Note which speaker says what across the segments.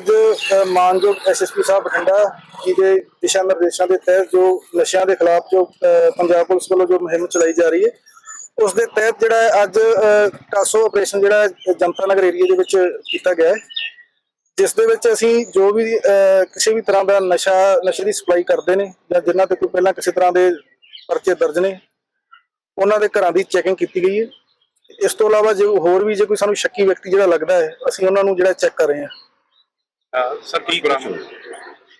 Speaker 1: ਅੱਜ ਅ, ਮਾਨਯੋਗ ਐਸਐਸਪੀ ਸਾਹਿਬ ਬਠਿੰਡਾ ਜੀ ਦੇ ਦਿਸ਼ਾ ਨਿਰਦੇਸ਼ਾਂ ਦੇ ਤਹਿਤ ਜੋ ਨਸ਼ਿਆਂ ਦੇ ਖਿਲਾਫ ਜੋ ਪੰਜਾਬ ਪੁਲਿਸ ਵੱਲੋਂ ਜੋ ਮੁਹਿੰਮ ਚਲਾਈ ਜਾ ਰਹੀ ਹੈ ਉਸ ਦੇ ਤਹਿਤ ਜਿਹੜਾ ਹੈ ਅੱਜ ਕਾਸੋ ਆਪਰੇਸ਼ਨ ਜਿਹੜਾ ਹੈ ਜਨਤਾ ਨਗਰ ਏਰੀਆ ਦੇ ਵਿੱਚ ਕੀਤਾ ਗਿਆ ਹੈ ਜਿਸ ਦੇ ਵਿੱਚ ਅਸੀਂ ਜੋ ਵੀ ਕਿਸੇ ਵੀ ਤਰ੍ਹਾਂ ਦਾ ਨਸ਼ਾ ਨਸ਼ੇ ਦੀ ਸਪਲਾਈ ਕਰਦੇ ਨੇ ਜਾਂ ਜਿਨ੍ਹਾਂ ਤੇ ਕੋਈ ਪਹਿਲਾਂ ਕਿਸੇ ਤਰ੍ਹਾਂ ਦੇ ਪਰਚੇ ਦਰਜ ਨੇ ਉਹਨਾਂ ਦੇ ਘਰਾਂ ਦੀ ਚੈਕਿੰਗ ਕੀਤੀ ਗਈ ਹੈ। ਇਸ ਤੋਂ ਇਲਾਵਾ ਜੇ ਹੋਰ ਵੀ ਜੇ ਕੋਈ ਸਾਨੂੰ ਸ਼ੱਕੀ ਵਿਅਕਤੀ ਜਿਹੜਾ ਲੱਗਦਾ ਹੈ ਅਸੀਂ ਉਹਨਾਂ ਨੂੰ ਜਿਹੜਾ ਚੈੱਕ ਕਰ ਰਹੇ ਹਾਂ।
Speaker 2: ਸਰ ਕੀ ਬਰਾਮਦ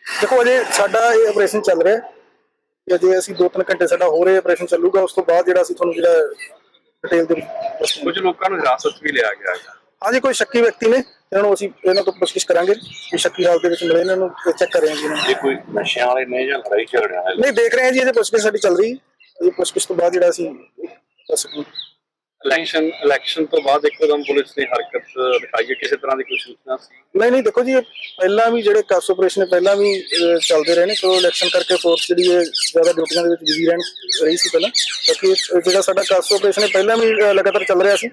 Speaker 1: ਦੇਖੋ ਅਜੇ ਸਾਡਾ ਇਹ ਆਪਰੇਸ਼ਨ ਚੱਲ ਰਿਹਾ ਹੈ। ਅਜੇ ਅਸੀਂ 2-3 ਘੰਟੇ ਸਾਡਾ ਹੋਰ ਇਹ ਆਪਰੇਸ਼ਨ ਚੱਲੂਗਾ ਉਸ ਤੋਂ ਬਾਅਦ ਜਿਹੜਾ ਅਸੀਂ ਤੁਹਾਨੂੰ ਜਿਹੜਾ ਡਿਟੇਲ ਦੇ।
Speaker 2: ਕੁਝ ਲੋਕਾਂ ਨੂੰ ਹਿਰਾਸਤ ਵੀ ਲਿਆ ਗਿਆ ਹੈ
Speaker 1: ਹਾਂਜੀ ਕੋਈ ਸ਼ੱਕੀ ਵਿਅਕਤੀ ਨੇ ਇਹਨਾਂ ਨੂੰ ਅਸੀਂ ਇਹਨਾਂ ਤੋਂ ਪੁੱਛਗਿੱਛ ਕਰਾਂਗੇ ਕਿ ਸ਼ੱਕੀ ਹਾਲਤ ਦੇ ਵਿੱਚ ਮਿਲੇ ਇਹਨਾਂ ਨੂੰ ਚੈੱਕ ਕਰ ਰਹੇ ਹਾਂ ਜੀ ਇਹਨਾਂ ਨੂੰ
Speaker 3: ਜੇ ਕੋਈ ਨਸ਼ਿਆਂ ਵਾਲੇ ਨੇ ਜਾਂ ਲੜਾਈ ਝਗੜਿਆਂ ਵਾਲੇ?
Speaker 1: ਨਹੀਂ ਦੇਖ ਰਹੇ ਹਾਂ ਜੀ ਇਹਦੇ ਪੁੱਛਗਿੱਛ ਸਾਡੀ ਚੱਲ ਰਹੀ ਹੈ। ਇਹ ਪੁੱਛਗਿੱਛ ਤੋਂ ਬਾਅਦ ਜਿਹੜਾ ਅਸੀਂ ਦੱਸ ਸਕਦੇ ਹਾਂ।
Speaker 2: ਇਲੈਕਸ਼ਨ ਇਲੈਕਸ਼ਨ ਤੋਂ ਬਾਅਦ ਇੱਕਦਮ ਪੁਲਿਸ ਨੇ ਹਰਕਤ ਦਿਖਾਈ ਹੈ। ਕਿਸੇ ਤਰ੍ਹਾਂ ਦੀ ਕੋਈ ਸੂਚਨਾ ਸੀ?
Speaker 1: ਨਹੀਂ ਨਹੀਂ ਦੇਖੋ ਜੀ ਇਹ ਪਹਿਲਾਂ ਵੀ ਜਿਹੜੇ ਕਾਸ ਆਪਰੇਸ਼ਨ ਪਹਿਲਾਂ ਵੀ ਚੱਲਦੇ ਰਹੇ ਨੇ। ਕੋਈ ਇਲੈਕਸ਼ਨ ਕਰਕੇ ਫੋਰਸ ਜਿਹੜੀ ਹੈ ਜ਼ਿਆਦਾ ਡਿਊਟੀਆਂ ਦੇ ਵਿੱਚ ਬਿਜ਼ੀ ਰਹਿਣ ਰਹੀ ਸੀ ਪਹਿਲਾਂ। ਬਾਕੀ ਜਿਹੜਾ ਸਾਡਾ ਕਾਸ ਆਪਰੇਸ਼ਨ ਹੈ ਪਹਿਲਾਂ ਵੀ ਲਗਾਤਾਰ ਚੱਲ ਰਿਹਾ ਸੀ।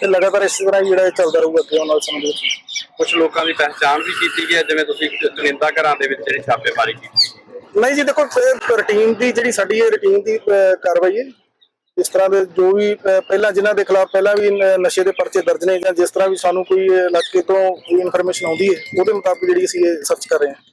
Speaker 1: ਤੇ ਲਗਾਤਾਰ ਇਸੇ ਤਰ੍ਹਾਂ ਹੀ ਜਿਹੜਾ ਚੱਲਦਾ ਰਹੂਗਾ ਅੱਗੇ ਵਾਲੇ ਸਮੇਂ ਦੇ ਵਿੱਚ।
Speaker 2: ਕੁਝ ਲੋਕਾਂ ਦੀ ਪਹਿਚਾਣ ਵੀ ਕੀਤੀ ਗਈ ਹੈ ਜਿਵੇਂ ਤੁਸੀਂ ਚੁਣਿੰਦਾ ਘਰਾਂ ਦੇ ਵਿੱਚ ਜਿਹੜੀ ਛਾਪੇਮਾਰੀ ਕੀਤੀ।
Speaker 1: ਨਹੀਂ ਜੀ ਦੇਖੋ ਰੁਟੀਨ ਦੀ ਜਿਹੜੀ ਸਾਡੀ ਇਹ ਰੁਟੀਨ ਦੀ ਕਾਰਵਾਈ ਹੈ। ਇਸ ਤਰ੍ਹਾਂ ਦੇ ਜੋ ਵੀ ਪਹਿਲਾਂ ਜਿਨ੍ਹਾਂ ਦੇ ਖਿਲਾਫ ਪਹਿਲਾਂ ਵੀ ਨਸ਼ੇ ਦੇ ਪਰਚੇ ਦਰਜ ਨੇ ਜਾਂ ਜਿਸ ਤਰ੍ਹਾਂ ਵੀ ਸਾਨੂੰ ਕੋਈ ਇਲਾਕੇ ਤੋਂ ਕੋਈ ਇਨਫੋਰਮੇਸ਼ਨ ਆਉਂਦੀ ਹੈ, ਉਹਦੇ ਮੁਤਾਬਕ ਜਿਹੜੀ ਅਸੀਂ ਇਹ ਸਰਚ ਕਰ ਰਹੇ ਹਾਂ।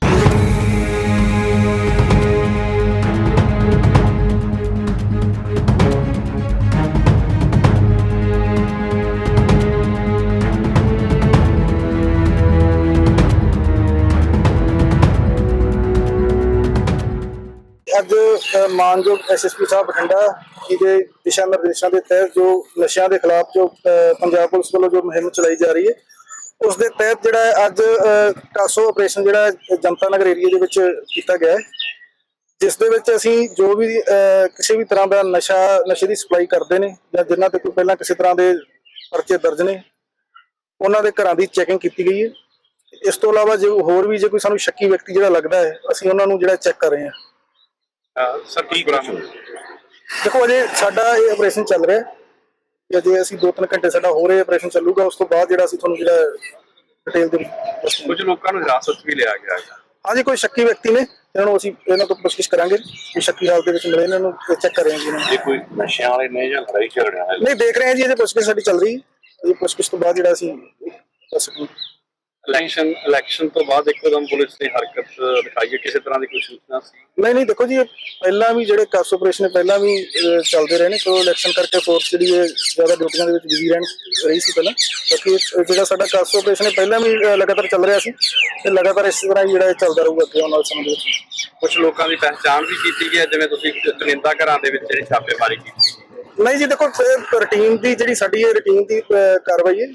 Speaker 1: ਮਾਨਯੋਗ ਐਸਐਸਪੀ ਸਾਹਿਬ ਬਠਿੰਡਾ ਜੀ ਦੇ ਦਿਸ਼ਾ ਨਿਰਦੇਸ਼ਾਂ ਦੇ ਤਹਿਤ ਜੋ ਨਸ਼ਿਆਂ ਦੇ ਖਿਲਾਫ ਜੋ ਪੰਜਾਬ ਪੁਲਿਸ ਵੱਲੋਂ ਜੋ ਮੁਹਿੰਮ ਚਲਾਈ ਜਾ ਰਹੀ ਹੈ, ਉਸ ਦੇ ਤਹਿਤ ਜਿਹੜਾ ਹੈ ਅੱਜ ਟਾਸੋ ਆਪਰੇਸ਼ਨ ਜਿਹੜਾ ਜਨਤਾ ਨਗਰ ਏਰੀਆ ਦੇ ਵਿੱਚ ਕੀਤਾ ਗਿਆ ਹੈ, ਜਿਸ ਦੇ ਵਿੱਚ ਅਸੀਂ ਜੋ ਵੀ ਕਿਸੇ ਵੀ ਤਰ੍ਹਾਂ ਦਾ ਨਸ਼ਾ, ਨਸ਼ੇ ਦੀ ਸਪਲਾਈ ਕਰਦੇ ਨੇ ਜਾਂ ਜਿਨ੍ਹਾਂ ਤੇ ਕੋਈ ਪਹਿਲਾਂ ਕਿਸੇ ਤਰ੍ਹਾਂ ਦੇ ਪਰਚੇ ਦਰਜ ਨੇ, ਉਹਨਾਂ ਦੇ ਘਰਾਂ ਦੀ ਚੈਕਿੰਗ ਕੀਤੀ ਗਈ ਹੈ। ਇਸ ਤੋਂ ਇਲਾਵਾ ਜੇ ਹੋਰ ਵੀ ਜੇ ਕੋਈ ਸਾਨੂੰ ਸ਼ੱਕੀ ਵਿਅਕਤੀ ਜਿਹੜਾ ਲੱਗਦਾ ਹੈ, ਅਸੀਂ ਉਹਨਾਂ ਨੂੰ ਜਿਹੜਾ ਚੈੱਕ ਕਰ ਰਹੇ ਹਾਂ।
Speaker 2: ਸਰ ਕੀ ਬਰਾਮਦ
Speaker 1: ਦੇਖੋ ਅਜੇ ਸਾਡਾ ਇਹ ਆਪਰੇਸ਼ਨ ਚੱਲ ਰਿਹਾ ਹੈ। ਅਜੇ ਅਸੀਂ 2-3 ਘੰਟੇ ਸਾਡਾ ਹੋਰ ਇਹ ਆਪਰੇਸ਼ਨ ਚੱਲੂਗਾ ਉਸ ਤੋਂ ਬਾਅਦ ਜਿਹੜਾ ਅਸੀਂ ਤੁਹਾਨੂੰ ਜਿਹੜਾ ਡਿਟੇਲ ਦੇ।
Speaker 2: ਕੁਝ ਲੋਕਾਂ ਨੂੰ ਹਿਰਾਸਤ ਵੀ ਲਿਆ ਗਿਆ ਹੈ।
Speaker 1: ਹਾਂਜੀ ਕੋਈ ਸ਼ੱਕੀ ਵਿਅਕਤੀ ਨੇ ਇਹਨਾਂ ਨੂੰ ਅਸੀਂ ਇਹਨਾਂ ਤੋਂ ਪੁੱਛਗਿੱਛ ਕਰਾਂਗੇ। ਕਿ ਸ਼ੱਕੀ ਹਾਲਤ ਦੇ ਵਿੱਚ ਮਿਲੇ ਇਹਨਾਂ ਨੂੰ ਚੈੱਕ ਕਰ ਰਹੇ ਹਾਂ ਜੀ ਇਹਨਾਂ ਨੂੰ।
Speaker 3: ਜੇ ਕੋਈ ਨਸ਼ਿਆਂ ਵਾਲੇ ਨੇ ਜਾਂ ਲੜਾਈ ਝਗੜਿਆਂ ਵਾਲੇ?
Speaker 1: ਨਹੀਂ ਦੇਖ ਰਹੇ ਹਾਂ ਜੀ ਇਹਦੇ ਪੁੱਛਗਿੱਛ ਸਾਡੀ ਚੱਲ ਰਹੀ ਹੈ। ਇਹ ਪੁੱਛਗਿੱਛ ਤੋਂ ਬਾਅਦ ਜਿਹੜਾ ਅਸੀਂ ਦੱਸ ਸਕਦੇ ਹਾਂ।
Speaker 2: ਇਲੈਕਸ਼ਨ ਇਲੈਕਸ਼ਨ ਤੋਂ ਬਾਅਦ ਇੱਕਦਮ ਪੁਲਿਸ ਨੇ ਹਰਕਤ ਦਿਖਾਈ ਹੈ। ਕਿਸੇ ਤਰ੍ਹਾਂ ਦੀ ਕੋਈ ਸੂਚਨਾ ਸੀ?
Speaker 1: ਨਹੀਂ ਨਹੀਂ ਦੇਖੋ ਜੀ ਪਹਿਲਾਂ ਵੀ ਜਿਹੜੇ ਕਾਸ ਆਪਰੇਸ਼ਨ ਪਹਿਲਾਂ ਵੀ ਚੱਲਦੇ ਰਹੇ ਨੇ। ਕੋਈ ਇਲੈਕਸ਼ਨ ਕਰਕੇ ਫੋਰਸ ਜਿਹੜੀ ਹੈ ਜ਼ਿਆਦਾ ਡਿਊਟੀਆਂ ਦੇ ਵਿੱਚ ਬਿਜ਼ੀ ਰਹਿਣ ਰਹੀ ਸੀ ਪਹਿਲਾਂ। ਬਾਕੀ ਜਿਹੜਾ ਸਾਡਾ ਕਾਸ ਆਪਰੇਸ਼ਨ ਪਹਿਲਾਂ ਵੀ ਲਗਾਤਾਰ ਚੱਲ ਰਿਹਾ ਸੀ। ਤੇ ਲਗਾਤਾਰ ਇਸੇ ਤਰ੍ਹਾਂ ਹੀ ਜਿਹੜਾ ਚੱਲਦਾ ਰਹੂਗਾ ਅੱਗੇ ਆਉਣ ਵਾਲੇ ਸਮੇਂ ਦੇ ਵਿੱਚ।
Speaker 2: ਕੁਝ ਲੋਕਾਂ ਦੀ ਪਹਿਚਾਣ ਵੀ ਕੀਤੀ ਗਈ ਹੈ ਜਿਵੇਂ ਤੁਸੀਂ ਚੁਣਿੰਦਾ ਘਰਾਂ ਦੇ ਵਿੱਚ ਜਿਹੜੀ ਛਾਪੇਮਾਰੀ ਕੀਤੀ
Speaker 1: ਨਹੀਂ ਜੀ ਦੇਖੋ ਰੁਟੀਨ ਦੀ ਜਿਹੜੀ ਸਾਡੀ ਇਹ ਰੁਟੀਨ ਦੀ ਕਾਰਵਾਈ ਹੈ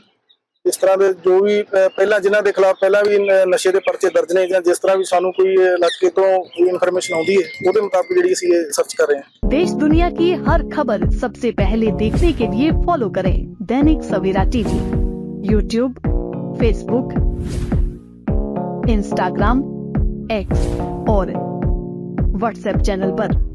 Speaker 1: ਇਸ ਤਰ੍ਹਾਂ ਦੇ ਜੋ ਵੀ ਅਹ, ਪਹਿਲਾਂ ਜਿਨ੍ਹਾਂ ਦੇ ਖਿਲਾਫ ਪਹਿਲਾਂ ਵੀ ਨ- ਨਸ਼ੇ ਦੇ ਪਰਚੇ ਦਰਜ ਨੇ ਜਾਂ ਜਿਸ ਤਰ੍ਹਾਂ ਵੀ ਸਾਨੂੰ ਕੋਈ ਇਲਾਕੇ ਤੋਂ ਕੋਈ ਇਨਫੋਰਮੇਸ਼ਨ ਆਉਂਦੀ ਹੈ ਉਹਦੇ ਮੁਤਾਬਕ ਜਿਹੜੀ ਅਸੀਂ ਇਹ ਸਰਚ ਕਰ ਰਹੇ ਹਾਂ
Speaker 4: देश दुनिया की हर खबर सबसे पहले देखने के लिए फॉलो करें Dainik Savera TV YouTube Facebook Instagram X और व्हाट्सएप चैनल पर।